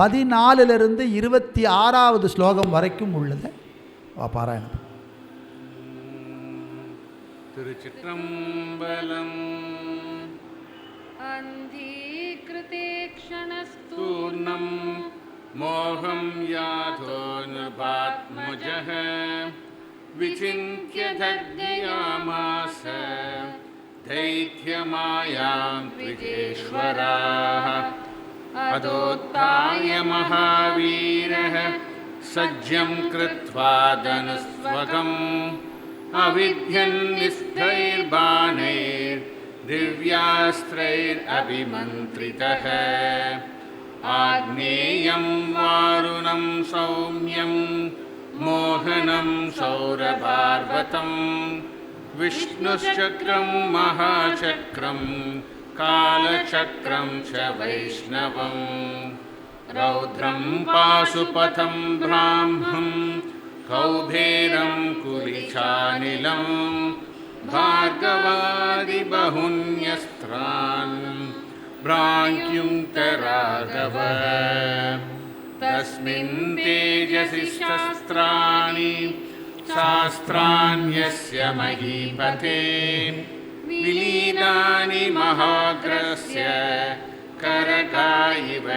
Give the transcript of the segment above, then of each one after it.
பதினாலிலிருந்து இருபத்தி ஆறாவது ஸ்லோகம் வரைக்கும் உள்ளது வா, பாராயணம் திருச்சிற்றம்பலம் अन्धीकृते क्षणस्तु पूर्णं मोहं याथो नृपात्मजः विचिन्त्य दर्शयामास दैत्यमायां त्रिजेश्वराः अदोत्थाय महावीरः सज्जं कृत्वा धनुस्वकम् अविध्यन्निस्थैर्बाणैर्दिव्यास्त्रैरभिमन्त्रितः आग्नेयं वारुणं सौम्यं मोहनं सौरभार्वतम् विष्णुश्चक्रं महाचक्रं कालचक्रं च वैष्णवम् रौद्रं पाशुपथं ब्राह्मं कौभेरं कुलिचानिलं भार्गवादिबहुन्यस्त्रान् भ्राङ्क्युङ्कराघव तस्मिन् तेजसि शस्त्राणि शास्त्राण्यस्य महीपते विलीनानि महाग्रस्य करका इव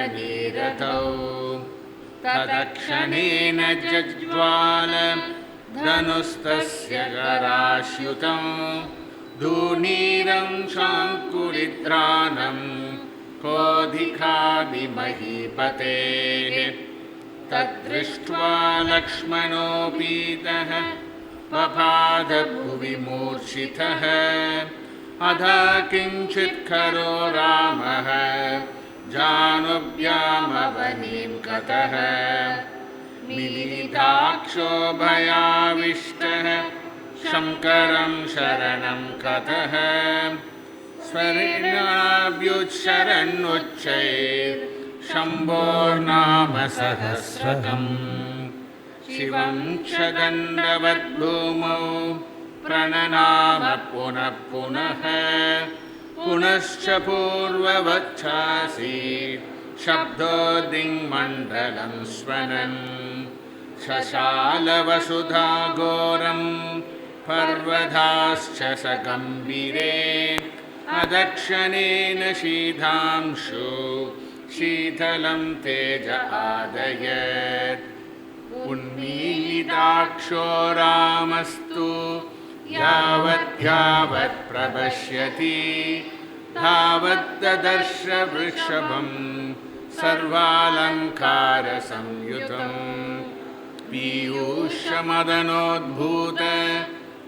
तदक्षणेन जज्ज्वाल धनुस्तस्य कराश्युतं दूर्नीरं शाङ्कुलिद्रानं कोऽधिकाभिमहीपतेः तद्दृष्ट्वा लक्ष्मणोऽपीतः पपादभुवि अथ किञ्चित् खरो रामः। जानुभ्यामवनीं गतः। मिलिताक्षोभयाविष्टः शङ्करं शरणं गतः। स्वरिणाभ्युच्छरन्नुच्चैर् शम्भोर्नाम सहस्रकम् शिवं क्षगण्डवद्भूमौ प्रणनाम पुनः पुनः। पुनश्च पूर्ववच्छासि। शब्दो दिङ्मण्डलं स्वनन्। शशालवसुधा घोरं। पर्वताश्च स गम्भीरे अदक्षणेन शीधांशु। शीतलं तेज आदयत्। उन्मीलिताक्षो रामस्तु। यावद्यावत् प्रपश्यति। तावद्ददर्श वृषभं सर्वालङ्कारसंयुतम्। पीयूषमदनोद्भूत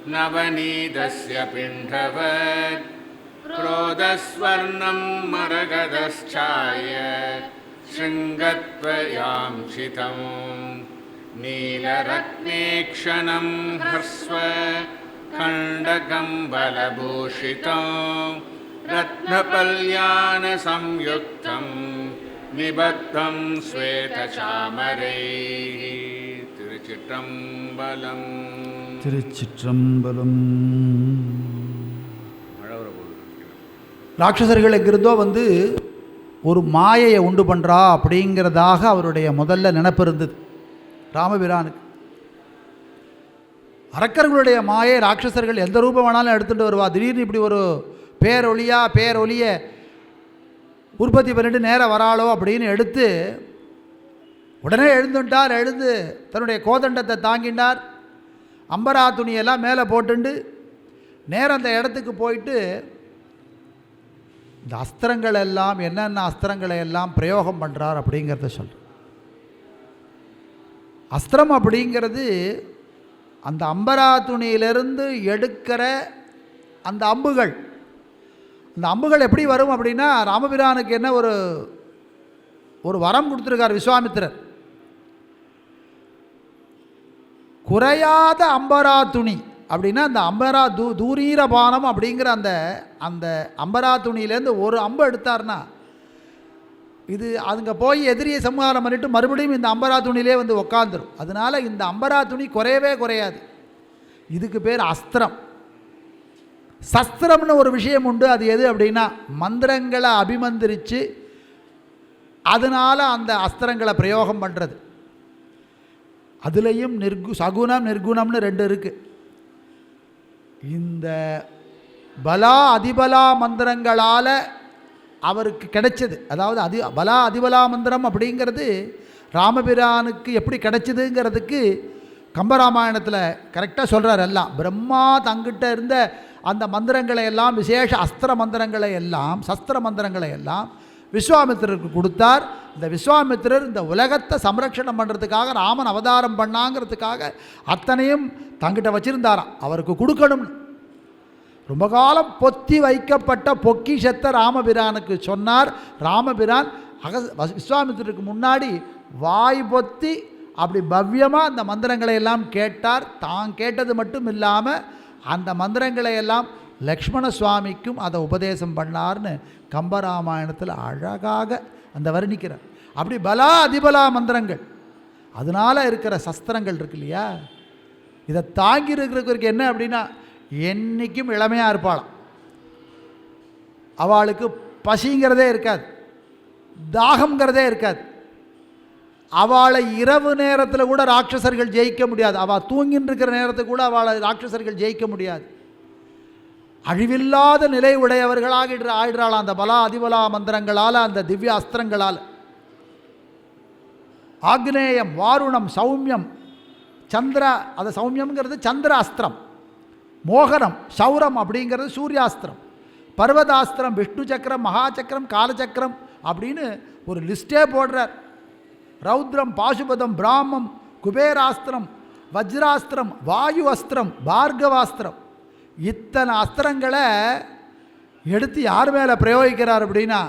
नवनीतस्य पिण्डवत्। प्रोदस्वर्णं मरगदश्चाय शृङ्गत्वयाञ्छितम्। नीलरत्नेक्षणं ह्रस्व खण्डकं बलभूषितं रत्नपल्यानसंयुक्तं निबद्धं श्वेतचामरैः திருச்சிற்றம்பலம் திருச்சிற்றம்பலம் மழை வர போகுது ராட்சசர்கள் எங்கிருந்தோ வந்து ஒரு மாயையை உண்டு பண்ணுறா அப்படிங்கிறதாக அவருடைய முதல்ல நினப்பு இருந்தது ராமபிரானுக்கு அரக்கர்களுடைய மாயை ராட்சசர்கள் எந்த ரூபம் வேணாலும் எடுத்துகிட்டு வருவா. திடீர்னு இப்படி ஒரு பேரொழியா பேரொழிய உற்பத்தி பண்ணிட்டு நேராக வராளோ அப்படின்னு எடுத்து உடனே எழுந்துட்டார். எழுந்து தன்னுடைய கோதண்டத்தை தாங்கினார். அம்பரா துணியெல்லாம் மேலே போட்டுண்டு நேரம் அந்த இடத்துக்கு போயிட்டு இந்த அஸ்திரங்கள் எல்லாம் என்னென்ன அஸ்திரங்களை எல்லாம் பிரயோகம் பண்ணுறார் அப்படிங்கிறத சொல் அஸ்திரம் அப்படிங்கிறது அந்த அம்பரா துணியிலிருந்து எடுக்கிற அந்த அம்புகள். அந்த அம்புகள் எப்படி வரும் அப்படின்னா ராமபிரானுக்கு என்ன ஒரு ஒரு வரம் கொடுத்துருக்கார் விஸ்வாமித்திரர். குறையாத அம்பரா துணி அப்படின்னா அந்த அம்பரா தூ தூரீரபானம் அப்படிங்கிற அந்த அந்த அம்பரா துணியிலேருந்து ஒரு அம்பு எடுத்தார்னா இது அதுங்க போய் எதிரியை சம்ஹாரம் பண்ணிட்டு மறுபடியும் இந்த அம்பரா துணியிலே வந்து உக்காந்துரும். அதனால் இந்த அம்பரா துணி குறையவே குறையாது. இதுக்கு பேர் அஸ்திரம். சஸ்திரம்னு ஒரு விஷயம் உண்டு. அது எது அப்படின்னா மந்திரங்களை அபிமந்திரிச்சு அதனால் அந்த அஸ்திரங்களை பிரயோகம் பண்ணுறது அதுலேயும் நிர்கு சகுனம் நிர்குணம்னு ரெண்டு இருக்குது இந்த பலா அதிபலா மந்திரங்களால் அவருக்கு கிடைச்சது. அதாவது அதி பலா அதிபலா மந்திரம் அப்படிங்கிறது ராமபிரானுக்கு எப்படி கிடைச்சதுங்கிறதுக்கு கம்பராமாயணத்தில் கரெக்டாக சொல்கிறார் எல்லாம். பிரம்மா தங்கிட்ட இருந்த அந்த மந்திரங்களை எல்லாம் விசேஷ அஸ்திர மந்திரங்களை எல்லாம் சஸ்திர மந்திரங்களை எல்லாம் விஸ்வாமித்திரருக்கு கொடுத்தார். இந்த விஸ்வாமித்திரர் இந்த உலகத்தை சம்ரக்ஷணம் பண்ணுறதுக்காக ராமன் அவதாரம் பண்ணாங்கிறதுக்காக அத்தனையும் தங்கிட்ட வச்சுருந்தாராம். அவருக்கு கொடுக்கணும்னு. ரொம்ப காலம் பொத்தி வைக்கப்பட்ட பொக்கிஷத்தை ராமபிரானுக்கு சொன்னார். ராமபிரான் அக விஸ்வாமித்திரருக்கு முன்னாடி வாய் பொத்தி அப்படி பவ்யமாக அந்த மந்திரங்களை எல்லாம் கேட்டார். தான் கேட்டது மட்டும் இல்லாமல் அந்த மந்திரங்களை எல்லாம் லக்ஷ்மண சுவாமிக்கும் அதை உபதேசம் பண்ணார்னு கம்பராமாயணத்தில் அழகாக அந்த வர்ணிக்கிறார். அப்படி பலா அதிபலா மந்திரங்கள். அதனால் இருக்கிற சஸ்திரங்கள் இருக்கு இல்லையா? இதை தாங்கி இருக்கிறதுக்கு என்ன அப்படின்னா என்றைக்கும் இளமையாக இருப்பாளாம். அவளுக்கு பசிங்கிறதே இருக்காது. தாகம்ங்கிறதே இருக்காது. அவளை இரவு நேரத்தில் கூட ராட்சசர்கள் ஜெயிக்க முடியாது. அவள் தூங்கின்னு இருக்கிற கூட அவளை ராட்சசர்கள் ஜெயிக்க முடியாது. அழிவில்லாத நிலை உடையவர்களாக ஆயிடுறாள் அந்த பலா அதிபலா மந்திரங்களால் அந்த திவ்ய அஸ்திரங்களால். ஆக்னேயம் வாருணம் சௌமியம் சந்திர அது சௌமியம்ங்கிறது சந்திர அஸ்திரம். மோகனம் சௌரம் அப்படிங்கிறது சூர்யாஸ்திரம். பர்வதாஸ்திரம் விஷ்ணு சக்கரம் மகாச்சக்கரம் காலச்சக்கரம் அப்படின்னு ஒரு லிஸ்டே போடுறார். ரௌத்ரம் பாசுபதம் பிராமம் குபேராஸ்திரம் வஜ்ராஸ்திரம் வாயு அஸ்திரம் பார்கவாஸ்திரம். இத்தனை அஸ்திரங்களை எடுத்து யார் மேலே பிரயோகிக்கிறார் அப்படின்னா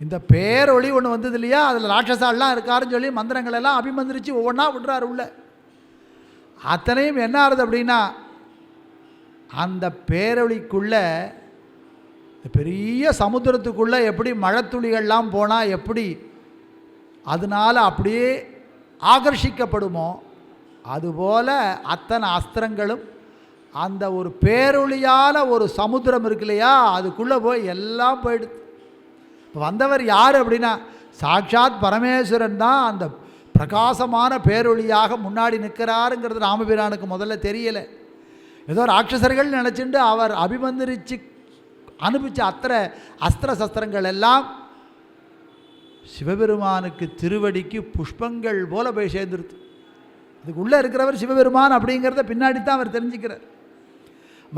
இந்த பேரொளி ஒன்று வந்தது இல்லையா? அதில் ராட்சசாலெலாம் இருக்காருன்னு சொல்லி மந்திரங்கள் எல்லாம் அபிமந்திரிச்சு ஒவ்வொன்றா விடுறாரு உள்ள. அத்தனையும் என்ன ஆகுது அப்படின்னா அந்த பேரொழிக்குள்ளே பெரிய சமுத்திரத்துக்குள்ளே எப்படி மழைத்துளிகள்லாம் போனால் எப்படி அதனால் அப்படியே ஆகர்ஷிக்கப்படுமோ அதுபோல் அத்தனை அஸ்திரங்களும் அந்த ஒரு பேரொழியால் ஒரு சமுத்திரம் இருக்கு இல்லையா அதுக்குள்ளே போய் எல்லாம் போயிடுது. இப்போ வந்தவர் யார் அப்படின்னா சாட்சாத் பரமேஸ்வரன் தான் அந்த பிரகாசமான பேரொழியாக முன்னாடி நிற்கிறாருங்கிறது ராமபிரானுக்கு முதல்ல தெரியலை. ஏதோ ராட்சசர்கள் நினச்சிட்டு அவர் அபிமந்திரிச்சு அனுப்பிச்ச அத்திர அஸ்திர சஸ்திரங்கள் எல்லாம் சிவபெருமானுக்கு திருவடிக்கு புஷ்பங்கள் போல போய் சேர்ந்துருது. இதுக்குள்ளே இருக்கிறவர் சிவபெருமான் அப்படிங்கிறத பின்னாடி தான் அவர் தெரிஞ்சுக்கிறார்.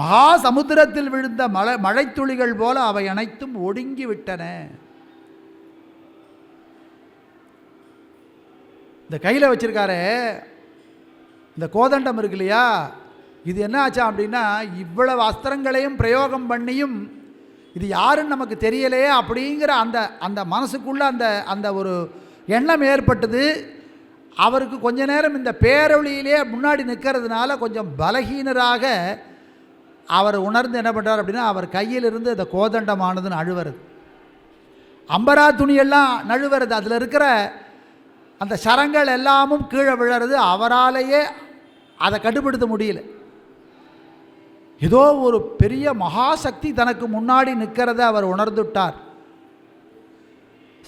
மகா சமுத்திரத்தில் விழுந்த மழை மழைத்துளிகள் போல அவை அனைத்தும் ஒடுங்கி விட்டன. இந்த கையில் வச்சிருக்காரே இந்த கோதண்டம் இருக்கு இல்லையா? இது என்ன ஆச்சா அப்படின்னா இவ்வளவு அஸ்திரங்களையும் பிரயோகம் பண்ணியும் இது யாருன்னு நமக்கு தெரியலையே அப்படிங்கிற அந்த அந்த மனசுக்குள்ள அந்த அந்த ஒரு எண்ணம் ஏற்பட்டது. அவருக்கு கொஞ்ச நேரம் இந்த பேரொளியிலே முன்னாடி நிற்கிறதுனால கொஞ்சம் பலகீனராக அவர் உணர்ந்து என்ன பண்ணுறார் அப்படின்னா அவர் கையிலிருந்து அந்த கோதண்டமானதுன்னு அழுவுறது. அம்பரா துணியெல்லாம் நழுவுறது. அதில் இருக்கிற அந்த சரங்கள் எல்லாமும் கீழே விழறது. அவராலேயே அதை கட்டுப்படுத்த முடியல. ஏதோ ஒரு பெரிய மகாசக்தி தனக்கு முன்னாடி நிற்கிறத அவர் உணர்ந்துட்டார்.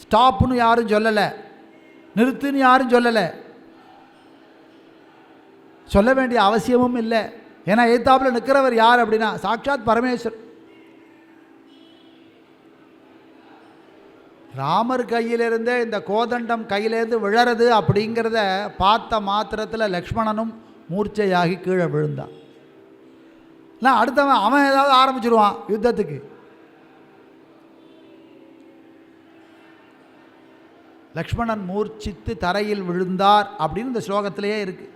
ஸ்டாப்னு யாரும் சொல்லலை. நிறுத்துன்னு யாரும் சொல்லலை. சொல்ல வேண்டிய அவசியமும் இல்லை. ஏன்னா ஏத்தாப்பில் நிற்கிறவர் யார் அப்படின்னா சாட்சாத் பரமேஸ்வர். ராமர் கையிலிருந்தே இந்த கோதண்டம் கையிலேருந்து விழறது அப்படிங்கிறத பார்த்த மாத்திரத்தில் லக்ஷ்மணனும் மூர்ச்சையாகி கீழே விழுந்தான். இல்லை அடுத்தவன் அவன் ஏதாவது ஆரம்பிச்சிருவான் யுத்தத்துக்கு. லக்ஷ்மணன் மூர்ச்சித்து தரையில் விழுந்தார் அப்படின்னு இந்த ஸ்லோகத்திலேயே இருக்கு.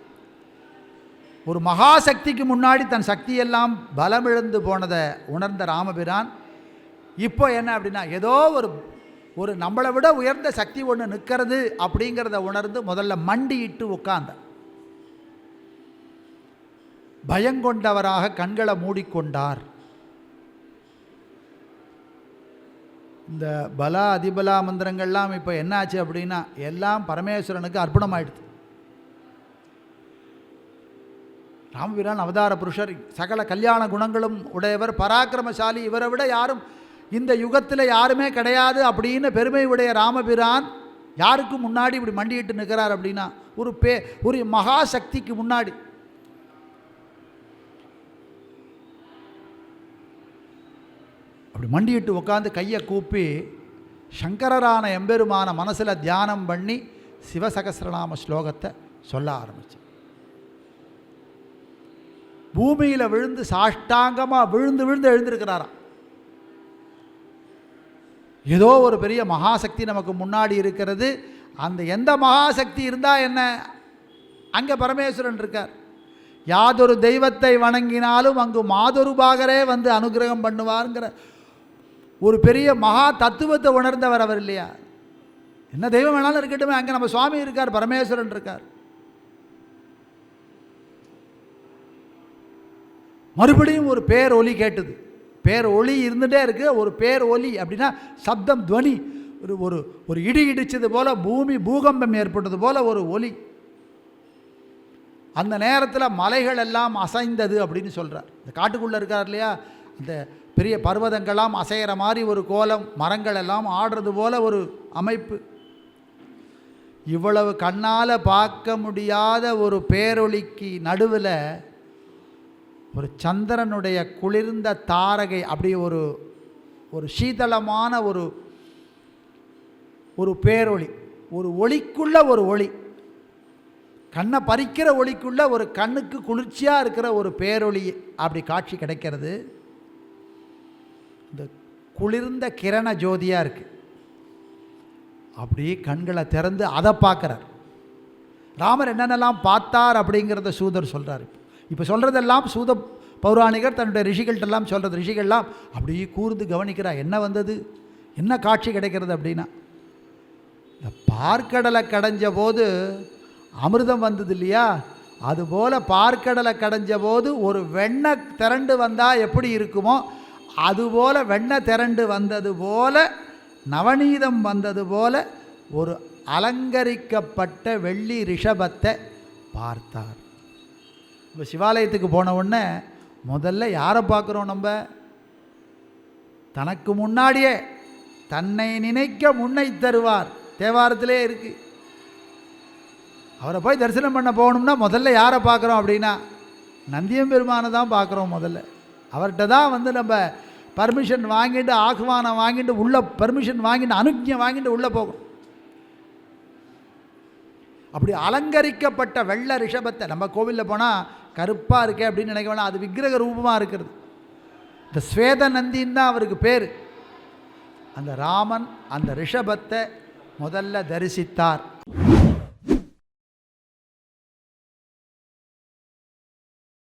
ஒரு மகாசக்திக்கு முன்னாடி தன் சக்தியெல்லாம் பலமிழந்து போனதை உணர்ந்த ராமபிரான் இப்போ என்ன அப்படின்னா ஏதோ ஒரு ஒரு நம்மளை விட உயர்ந்த சக்தி ஒன்று நிற்கிறது அப்படிங்கிறத உணர்ந்து முதல்ல மண்டியிட்டு உட்காந்தான் பயங்கொண்டவராக கண்களை மூடிக்கொண்டார். இந்த பலா அதிபலா மந்திரங்கள்லாம் இப்போ என்னாச்சு அப்படின்னா எல்லாம் பரமேஸ்வரனுக்கு அர்ப்பணமாயிடுது. ராமபிரான் அவதார புருஷர் சகல கல்யாண குணங்களும் உடையவர் பராக்கிரமசாலி இவரை விட யாரும் இந்த யுகத்தில் யாருமே கிடையாது அப்படின்னு பெருமை உடைய ராமபிரான் யாருக்கு முன்னாடி இப்படி மண்டிட்டு நிற்கிறார் அப்படின்னா ஒரு பே ஒரு மகா சக்திக்கு முன்னாடி. அப்படி மண்டிட்டு உட்காந்து கையை கூப்பி சங்கரரான எம்பெருமான மனசில் தியானம் பண்ணி சிவசகசிரநாம ஸ்லோகத்தை சொல்ல ஆரம்பித்தேன் பூமியில் விழுந்து சாஷ்டாங்கமாக விழுந்து விழுந்து எழுந்திருக்கிறாராம் ஏதோ ஒரு பெரிய மகாசக்தி நமக்கு முன்னாடி இருக்கிறது. அந்த எந்த மகாசக்தி இருந்தால் என்ன? அங்கே பரமேஸ்வரன் இருக்கார். யாதொரு தெய்வத்தை வணங்கினாலும் அங்கு மாதொரு பாகரே வந்து அனுகிரகம் பண்ணுவாருங்கிற ஒரு பெரிய மகா தத்துவத்தை உணர்ந்தவர் அவர் இல்லையா? என்ன தெய்வம் வேணாலும் இருக்கட்டுமே அங்கே நம்ம சுவாமி இருக்கார் பரமேஸ்வரன் இருக்கார். மறுபடியும் ஒரு பேர் ஒலி கேட்டது. பேர் ஒளி இருந்துகிட்டே இருக்கு ஒரு பேர் ஒலி அப்படின்னா சப்தம் துவனி ஒரு ஒரு ஒரு இடி இடிச்சது போல பூமி பூகம்பம் ஏற்பட்டது போல ஒரு ஒலி அந்த நேரத்தில் மலைகள் எல்லாம் அசைந்தது அப்படின்னு சொல்கிறார் இந்த காட்டுக்குள்ளே இருக்கார் இல்லையா? அந்த பெரிய பர்வதங்கள்லாம் அசைகிற மாதிரி ஒரு கோலம் மரங்கள் எல்லாம் ஆடுறது போல ஒரு அமைப்பு. இவ்வளவு கண்ணால் பார்க்க முடியாத ஒரு பேரொளிக்கு நடுவில் ஒரு சந்திரனுடைய குளிர்ந்த தாரகை அப்படி ஒரு ஒரு சீதளமான ஒரு ஒரு பேரொளி ஒரு ஒளிக்குள்ள ஒரு ஒளி. கண்ணை பறிக்கிற ஒளிக்குள்ள ஒரு கண்ணுக்கு குளிர்ச்சியாக இருக்கிற ஒரு பேரொளி அப்படி காட்சி கிடைக்கிறது. இந்த குளிர்ந்த கிரண ஜோதியாக இருக்குது அப்படியே கண்களை திறந்து அதை பார்க்குறார். ராமர் என்னென்னலாம் பார்த்தார் அப்படிங்கிறத சூதர் சொல்கிறார் இப்போ சொல்கிறதெல்லாம் சூத பௌராணிகர் தன்னுடைய ரிஷிகள்கிட்டெல்லாம் சொல்கிறது ரிஷிகள்லாம் அப்படியே கூர்ந்து கவனிக்கிறா. என்ன வந்தது? என்ன காட்சி கிடைக்கிறது அப்படின்னா இந்த பார்க்கடலை கடைஞ்ச போது அமிர்தம் வந்தது இல்லையா? அதுபோல் பார்க்கடலை கடைஞ்ச போது ஒரு வெண்ணை திரண்டு வந்தால் எப்படி இருக்குமோ அதுபோல் வெண்ணை திரண்டு வந்தது போல நவநீதம் வந்தது போல ஒரு அலங்கரிக்கப்பட்ட வெள்ளி ரிஷபத்தை பார்த்தார். இப்போ சிவாலயத்துக்கு போன உடனே முதல்ல யாரை பார்க்குறோம் நம்ம? தனக்கு முன்னாடியே தன்னை நினைக்க முன்னை தருவார். தேவாரத்திலே இருக்கு. அவரை போய் தரிசனம் பண்ண போகணும்னா முதல்ல யாரை பார்க்குறோம் அப்படின்னா நந்தியம் பெருமானை தான் பார்க்குறோம் முதல்ல. அவர்கிட்ட தான் வந்து நம்ம பர்மிஷன் வாங்கிட்டு ஆஹ்வானம் வாங்கிட்டு உள்ளே பர்மிஷன் வாங்கிட்டு அனுஜ்ஞை வாங்கிட்டு உள்ளே போகும். அப்படி அலங்கரிக்கப்பட்ட வெள்ளை ரிஷபத்தை நம்ம கோவிலில் போனால் கருப்பாக இருக்கே அப்படின்னு நினைக்க வேணாம் அது விக்கிரக ரூபமாக இருக்கிறது. இந்த ஸ்வேத நந்தின்னு தான் அவருக்கு பேர். அந்த ராமன் அந்த ரிஷபத்தை முதல்ல தரிசித்தார்.